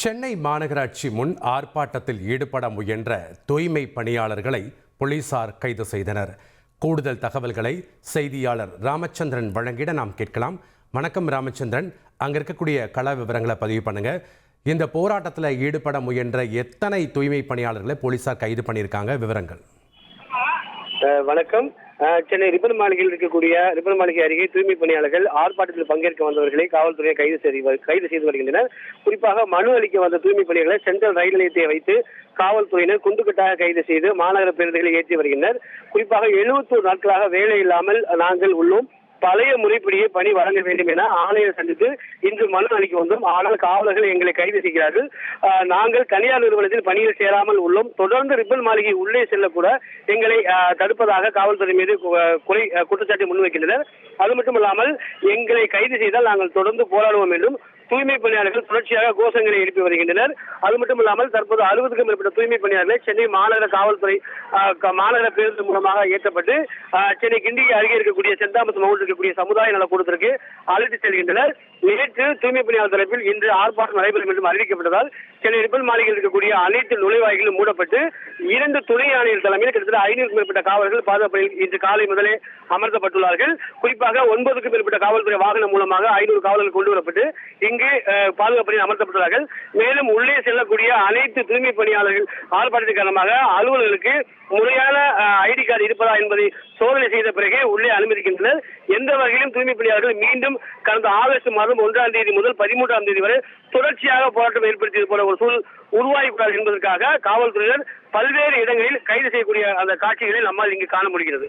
சென்னை மாநகராட்சி முன் ஆர்ப்பாட்டத்தில் ஈடுபட முயன்ற தூய்மை பணியாளர்களை போலீசார் கைது செய்தனர். கூடுதல் தகவல்களை செய்தியாளர் ராமச்சந்திரன் வழங்கிட நாம் கேட்கலாம். வணக்கம் ராமச்சந்திரன். அங்க இருக்கக்கூடிய கள விவரங்களை பதிவு பண்ணுங்க. இந்த போராட்டத்தில் ஈடுபட முயன்ற எத்தனை தூய்மை பணியாளர்களை போலீசார் கைது பண்ணியிருக்காங்க? விவரங்கள். வணக்கம். சென்னை ரிப்பன் மாளிகையில் இருக்கக்கூடிய ரிப்பன் மாளிகை அருகே தூய்மை பணியாளர்கள் ஆர்ப்பாட்டத்தில் பங்கேற்க வந்தவர்களை காவல்துறை கைது செய்து கைது செய்து வருகின்றனர். குறிப்பாக மனு அளிக்க வந்த தூய்மை பணியாளர்களை சென்ட்ரல் ரயில் நிலையத்தை வைத்து காவல்துறையினர் குண்டுக்கட்டாக கைது செய்து மாநகர பேருந்துகளை ஏற்றி வருகின்றனர். குறிப்பாக எழுபத்தோரு நாட்களாக வேலை இல்லாமல் நாங்கள் உள்ளோம். பழைய முறைப்படியே பணி வழங்க வேண்டும் என ஆணையர் சந்தித்து இன்று மனு அளிக்க வந்தோம். ஆனால் காவலர்கள் எங்களை கைது செய்கிறார்கள் நாங்கள் தனியார் நிறுவனத்தில் பணியில் சேராமல் உள்ளோம். தொடர்ந்து ரிப்பன் மாளிகை உள்ளே செல்லக்கூட எங்களை தடுப்பதாக காவல்துறை மீது குறை குற்றச்சாட்டை முன்வைக்கின்றனர். அது மட்டுமல்லாமல் எங்களை கைது செய்தால் நாங்கள் தொடர்ந்து போராடுவோம் என்றும் தூய்மை பணியாளர்கள் தொடர்ச்சியாக கோஷங்களை எழுப்பி வருகின்றனர். அது மட்டுமில்லாமல் தற்போது அறுபதுக்கும் மேற்பட்ட தூய்மை பணியாளர்களை சென்னை மாநகர காவல்துறை மாநகர பேருந்து மூலமாக ஏற்றப்பட்டு சென்னை கிண்டி அருகே இருக்கக்கூடிய செந்தாமத்து தாமஸ் மவுண்ட் இருக்கக்கூடிய சமுதாய நலக்கூடத்திற்கு அழைத்து செல்கின்றனர். நேற்று தூய்மை பணியாளர் தரப்பில் இன்று ஆர்ப்பாட்டம் நடைபெறும் என்றும் அறிவிக்கப்பட்டதால் சென்னை ரிப்பன் மாளிகையில் இருக்கக்கூடிய அனைத்து நுழைவாய்களும் மூடப்பட்டு இரண்டு துணை ஆணையர் தலைமையில் கிட்டத்தட்ட ஐநூறுக்கும் மேற்பட்ட காவலர்கள் பாதுகாப்பில் இன்று காலை முதலே அமர்த்தப்பட்டுள்ளார்கள். குறிப்பாக ஒன்பதுக்கும் மேற்பட்ட காவல்துறை வாகனம் மூலமாக ஐநூறு காவலர்கள் கொண்டு வரப்பட்டு இங்கு அஹ், பாதுகாப்பு அமர்த்தப்பட்டுள்ளார்கள். மேலும் உள்ளே செல்லக்கூடிய அனைத்து தூய்மை பணியாளர்கள் ஆர்ப்பாட்டத்தின் காரணமாக அலுவலர்களுக்கு முறையான ஐடி கார்டு இருப்பதா என்பதை சோதனை செய்த பிறகே உள்ளே அனுமதிக்கின்றனர். எந்த வகையிலும் தூய்மை பணியாளர்கள் மீண்டும் கடந்த ஆகஸ்ட் மாதம் ஒன்றாம் தேதி முதல் பதிமூன்றாம் தேதி வரை தொடர்ச்சியாக போராட்டம் ஏற்படுத்தியது போல ஒரு சூழல் உருவாகக்கூடாது என்பதற்காக காவல்துறையினர் பல்வேறு இடங்களில் கைது செய்யக்கூடிய அந்த காட்சிகளை நம்மால் இங்கு காண முடிகிறது.